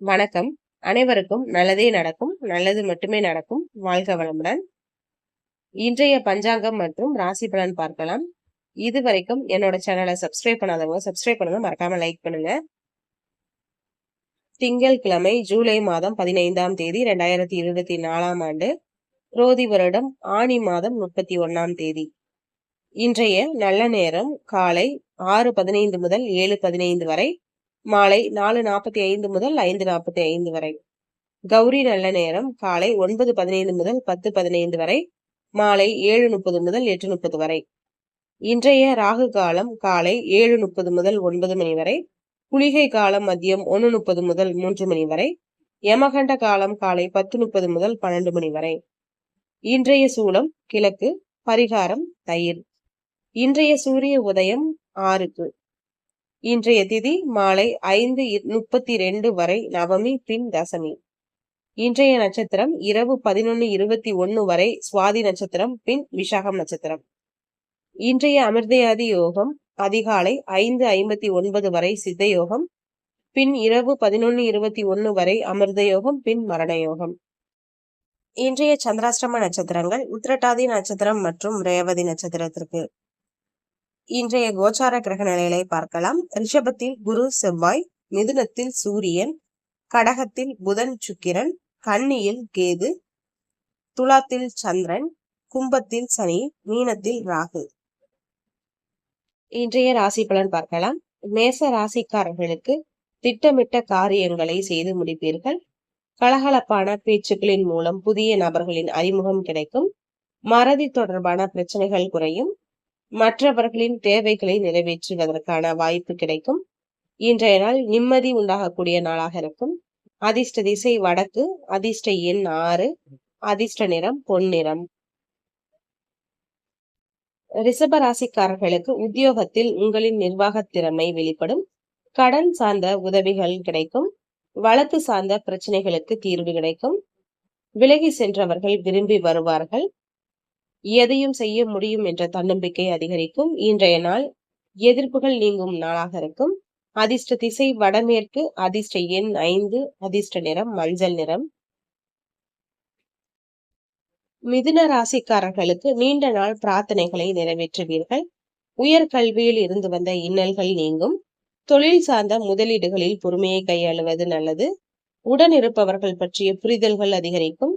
வணக்கம். அனைவருக்கும் நல்லதே நடக்கும். நல்லது மட்டுமே நடக்கும். வாழ்க வளமுடன். இன்றைய பஞ்சாங்கம் மற்றும் ராசி பலன் பார்க்கலாம். இது வரைக்கும் என்னோட சேனலை சப்ஸ்கிரைப் பண்ணாதவங்க சப்ஸ்கிரைப் பண்ணுங்க. மறக்காம லைக் பண்ணுங்க. திங்கள் கிழமை ஜூலை மாதம் பதினைந்தாம் தேதி ரெண்டாயிரத்தி இருபத்தி நாலாம் ஆண்டு. ரோதி வருடம் ஆணி மாதம் முப்பத்தி ஒன்னாம் தேதி. இன்றைய நல்ல நேரம் காலை ஆறு பதினைந்து முதல் ஏழு பதினைந்து வரை மாலை நாலு நாற்பத்தி ஐந்து முதல் ஐந்து நாற்பத்தி ஐந்து வரை. கௌரி நல்ல நேரம் காலை ஒன்பது பதினைந்து முதல் பத்து பதினைந்து வரை. மாலை ஏழு முப்பது முதல் எட்டு முப்பது வரை. இன்றைய ராகு காலம் காலை ஏழு முப்பது முதல் ஒன்பது மணி வரை. குளிகை காலம் மதியம் ஒன்று முப்பது முதல் மூன்று மணி வரை. யமகண்ட காலம் காலை பத்து முப்பது முதல் பன்னெண்டு மணி வரை. இன்றைய சூலம் கிழக்கு பரிகாரம் தயிர். இன்றைய சூரிய உதயம் ஆறுக்கு. இன்றைய திதி மாலை ஐந்து முப்பத்தி ரெண்டு வரை நவமி பின் தசமி. இன்றைய நட்சத்திரம் இரவு பதினொன்று இருபத்தி ஒன்று வரை சுவாதி நட்சத்திரம் பின் விஷாகம் நட்சத்திரம். இன்றைய அமிர்தயாதி யோகம் அதிகாலை ஐந்து ஐம்பத்தி ஒன்பது வரை சித்த யோகம் பின் இரவு பதினொன்று இருபத்தி ஒன்று வரை அமிர்த யோகம் பின் மரண யோகம் இன்றைய சந்திராஷ்டம நட்சத்திரங்கள் உத்திரட்டாதி நட்சத்திரம் மற்றும் ரேவதி நட்சத்திரத்திற்கு. இன்றைய கோச்சார கிரக நிலைகளை பார்க்கலாம். ரிஷபத்தில் குரு செவ்வாய் மிதுனத்தில் சூரியன் கடகத்தில் புதன் சுக்கிரன் கன்னியில் கேது துலாத்தில் சந்திரன் கும்பத்தில் சனி மீனத்தில் ராகு. இன்றைய ராசி பலன் பார்க்கலாம். மேச ராசிக்காரர்களுக்கு திட்டமிட்ட காரியங்களை செய்து முடிப்பீர்கள். கலகலப்பான பேச்சுக்களின் மூலம் புதிய நபர்களின் அறிமுகம் கிடைக்கும். மறதி தொடர்பான பிரச்சனைகள் குறையும். மற்றவர்களின் தேவைகளை நிறைவேற்றுவதற்கான வாய்ப்பு கிடைக்கும். இன்றைய நாள் நிம்மதி உண்டாகக்கூடிய நாளாக இருக்கும். அதிர்ஷ்ட திசை வடக்கு அதிர்ஷ்ட எண் ஆறு அதிர்ஷ்ட நிறம் பொன்னிறம். ரிஷப ராசிக்காரர்களுக்கு உத்தியோகத்தில் உங்களின் நிர்வாக திறமை வெளிப்படும். கடன் சார்ந்த உதவிகள் கிடைக்கும். வழக்கு சார்ந்த பிரச்சனைகளுக்கு தீர்வு கிடைக்கும். விலகி சென்றவர்கள் விரும்பி வருவார்கள். எதையும் செய்ய முடியும் என்ற தன்னம்பிக்கை அதிகரிக்கும். இன்றைய நாள் எதிர்ப்புகள் நீங்கும் நாளாக இருக்கும். அதிர்ஷ்ட திசை வடமேற்கு அதிர்ஷ்ட எண் ஐந்து அதிர்ஷ்ட நிறம் மஞ்சள் நிறம். மிதுன ராசிக்காரர்களுக்கு நீண்ட நாள் பிரார்த்தனைகளை நிறைவேற்றுவீர்கள். உயர் கல்வியில் இருந்து வந்த இன்னல்கள் நீங்கும். தொழில் சார்ந்த முதலீடுகளில் பொறுமையை கையாளுவது நல்லது. உடன் இருப்பவர்கள் பற்றிய புரிதல்கள் அதிகரிக்கும்.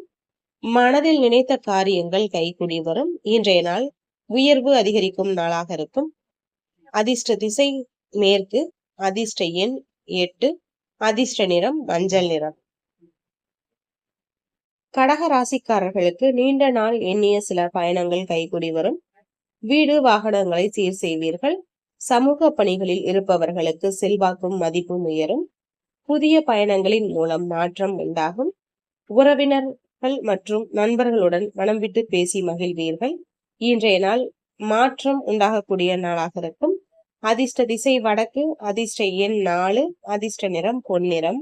மனதில் நினைத்த காரியங்கள் கைகூடி வரும். இன்றைய நாள் உயர்வு அதிகரிக்கும் நாளாக இருக்கும். அதிர்ஷ்ட திசை மேற்கு அதிர்ஷ்ட எண் எட்டு அதிர்ஷ்ட நிறம் மஞ்சள் நிறம். கடக ராசிக்காரர்களுக்கு நீண்ட நாள் எண்ணிய சில பயணங்கள் கைகூடி வரும். வீடு வாகனங்களை சீர் செய்வீர்கள். சமூக பணிகளில் இருப்பவர்களுக்கு செல்வாக்கும் மதிப்பும் உயரும். புதிய பயணங்களின் மூலம் மாற்றம் உண்டாகும். உறவினர் மற்றும் நண்பர்களுடன் மனம் விட்டு பேசி மகிழ்வீர்கள். இன்றைய நாள் மாற்றம் உண்டாகக்கூடிய நாளாக இருக்கும். அதிர்ஷ்ட திசை வடக்கு அதிர்ஷ்ட எண் நாலு அதிர்ஷ்ட நிறம் பொன்னிறம்.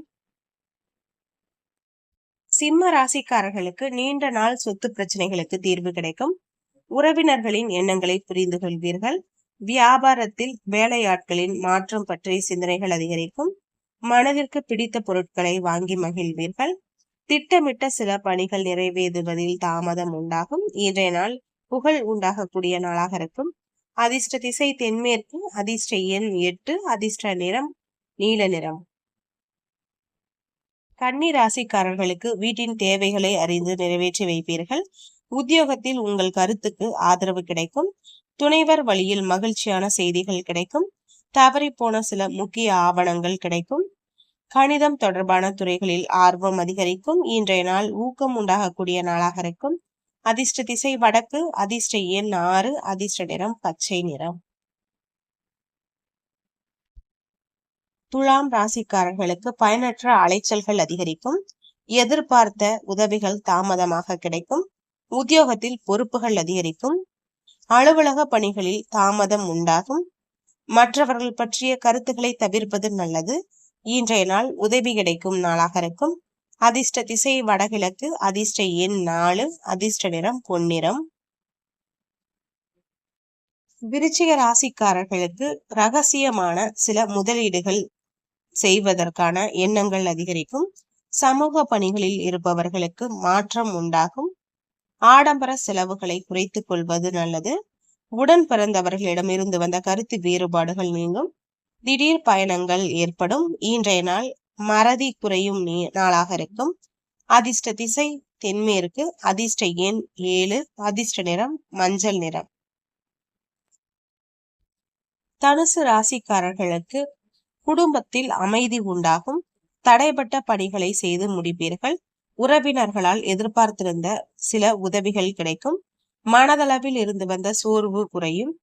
சிம்ம ராசிக்காரர்களுக்கு நீண்ட நாள் சொத்து பிரச்சனைகளுக்கு தீர்வு கிடைக்கும். உறவினர்களின் எண்ணங்களை புரிந்து கொள்வீர்கள். வியாபாரத்தில் வேலையாட்களின் மாற்றம் பற்றிய சிந்தனைகள் அதிகரிக்கும். மனதிற்கு பிடித்த பொருட்களை வாங்கி மகிழ்வீர்கள். திட்டமிட்ட சில பணிகள் நிறைவேறுவதில் தாமதம் உண்டாகும். இன்றைய நாள் புகழ் உண்டாகக்கூடிய நாளாக இருக்கும். அதிர்ஷ்ட திசை தென்மேற்கு அதிர்ஷ்ட எண் எட்டு அதிர்ஷ்ட நிறம் நீல நிறம். கன்னி ராசிக்காரர்களுக்கு வீட்டின் தேவைகளை அறிந்து நிறைவேற்றி வைப்பீர்கள். உத்தியோகத்தில் உங்கள் கருத்துக்கு ஆதரவு கிடைக்கும். துணைவர் வழியில் மகிழ்ச்சியான செய்திகள் கிடைக்கும். தவறி போன சில முக்கிய ஆவணங்கள் கிடைக்கும். கணிதம் தொடர்பான துறைகளில் ஆர்வம் அதிகரிக்கும். இன்றைய நாள் ஊக்கம் உண்டாகக்கூடிய நாளாக இருக்கும். அதிர்ஷ்ட திசை வடக்கு அதிர்ஷ்ட எண் ஆறு அதிர்ஷ்ட நிறம் பச்சை நிறம். துலாம் ராசிக்காரர்களுக்கு பயனற்ற அலைச்சல்கள் அதிகரிக்கும். எதிர்பார்த்த உதவிகள் தாமதமாக கிடைக்கும். உத்தியோகத்தில் பொறுப்புகள் அதிகரிக்கும். அலுவலக பணிகளில் தாமதம் உண்டாகும். மற்றவர்கள் பற்றிய கருத்துக்களை தவிர்ப்பது நல்லது. இன்றைய நாள் உதவி கிடைக்கும் நாளாக இருக்கும். அதிர்ஷ்ட திசை வடகிழக்கு அதிர்ஷ்ட எண் நாலு அதிர்ஷ்ட நிறம் பொன்னிறம். விருச்சிக ராசிக்காரர்களுக்கு ரகசியமான சில முதலீடுகள் செய்வதற்கான எண்ணங்கள் அதிகரிக்கும். சமூக பணிகளில் இருப்பவர்களுக்கு மாற்றம் உண்டாகும். ஆடம்பர செலவுகளை குறைத்துக் கொள்வது நல்லது. உடன் பிறந்தவர்களிடம் இருந்து வந்த கருத்து வேறுபாடுகள் நீங்கும். திடீர் பயணங்கள் ஏற்படும். இன்றைய நாள் மறதி குறையும் நாளாக இருக்கும். அதிர்ஷ்ட திசை தென்மேற்கு அதிர்ஷ்ட எண் ஏழு அதிர்ஷ்ட நிறம் மஞ்சள் நிறம். தனுசு ராசிக்காரர்களுக்கு குடும்பத்தில் அமைதி உண்டாகும். தடைப்பட்ட பணிகளை செய்து முடிப்பீர்கள். உறவினர்களால் எதிர்பார்த்திருந்த சில உதவிகள் கிடைக்கும். மனதளவில் இருந்து வந்த சோர்வு குறையும்.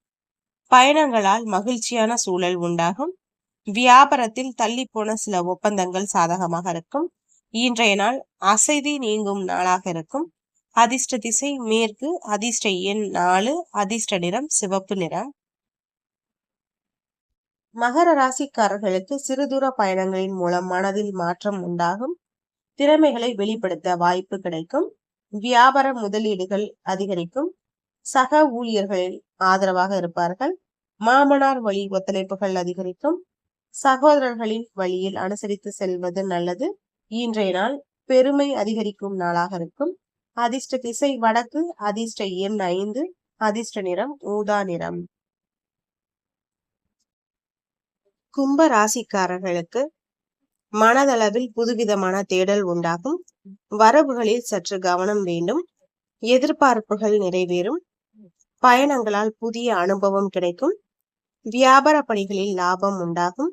பயணங்களால் மகிழ்ச்சியான சூழல் உண்டாகும். வியாபாரத்தில் தள்ளி போன சில ஒப்பந்தங்கள் சாதகமாக இருக்கும். இன்றைய நாள் அசைதி நீங்கும் நாளாக இருக்கும். அதிர்ஷ்ட திசை மேற்கு அதிர்ஷ்ட எண் நாலு அதிர்ஷ்ட நிறம் சிவப்பு நிறம். மகர ராசிக்காரர்களுக்கு சிறுதூர பயணங்களின் மூலம் மனதில் மாற்றம் உண்டாகும். திறமைகளை வெளிப்படுத்த வாய்ப்பு கிடைக்கும். வியாபார முதலீடுகள் அதிகரிக்கும். சக ஊழியர்களில் ஆதரவாக இருப்பார்கள். மாமனார் வழி ஒத்துழைப்புகள் அதிகரிக்கும் சகோதரர்களின் வழியில் அனுசரித்து செல்வது நல்லது. இன்றைய நாள் பெருமை அதிகரிக்கும் நாளாக இருக்கும். அதிர்ஷ்ட திசை வடக்கு அதிர்ஷ்ட எண் ஐந்து அதிர்ஷ்ட நிறம் ஊதா நிறம். கும்ப ராசிக்காரர்களுக்கு மனதளவில் புதுவிதமான தேடல் உண்டாகும். வரவுகளில் சற்று கவனம் வேண்டும். எதிர்பார்ப்புகள் நிறைவேறும். பயணங்களால் புதிய அனுபவம் கிடைக்கும். வியாபார பணிகளில் லாபம் உண்டாகும்.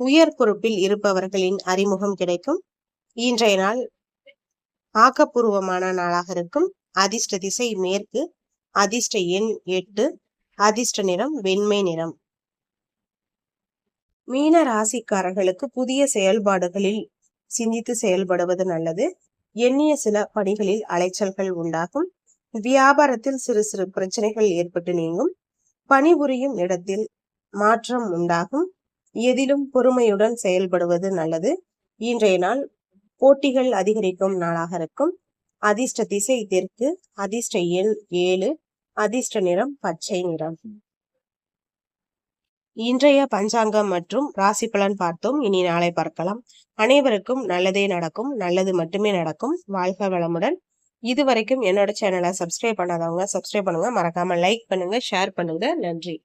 உயர் பொறுப்பில் இருப்பவர்களின் அறிமுகம் கிடைக்கும். இன்றைய நாள் ஆக்கப்பூர்வமான நாளாக இருக்கும். அதிர்ஷ்ட திசை மேற்கு அதிர்ஷ்ட எண் எட்டு அதிர்ஷ்ட நிறம் வெண்மை நிறம். மீன ராசிக்காரர்களுக்கு புதிய செயல்பாடுகளில் சிந்தித்து செயல்படுவது நல்லது. எண்ணிய சில பணிகளில் அலைச்சல்கள் உண்டாகும். வியாபாரத்தில் சிறு சிறு பிரச்சனைகள் ஏற்பட்டு நீங்கும். பணிபுரியும் இடத்தில் மாற்றம் உண்டாகும். எதிலும் பொறுமையுடன் செயல்படுவது நல்லது. இன்றைய நாள் போட்டிகள் அதிகரிக்கும் நாளாக இருக்கும். அதிர்ஷ்ட திசை தெற்கு அதிர்ஷ்ட எண் ஏழு அதிர்ஷ்ட நிறம் பச்சை நிறம். இன்றைய பஞ்சாங்கம் மற்றும் ராசி பலன் பார்த்தோம். இனி நாளை பார்க்கலாம். அனைவருக்கும் நல்லதே நடக்கும். நல்லது மட்டுமே நடக்கும். வாழ்க வளமுடன். இது வரைக்கும் என்னோட சேனலை சப்ஸ்கிரைப் பண்ணாதவங்க சப்ஸ்கிரைப் பண்ணுங்கள் மறக்காமல் லைக் பண்ணுங்கள் ஷேர் பண்ணுங்கள் நன்றி.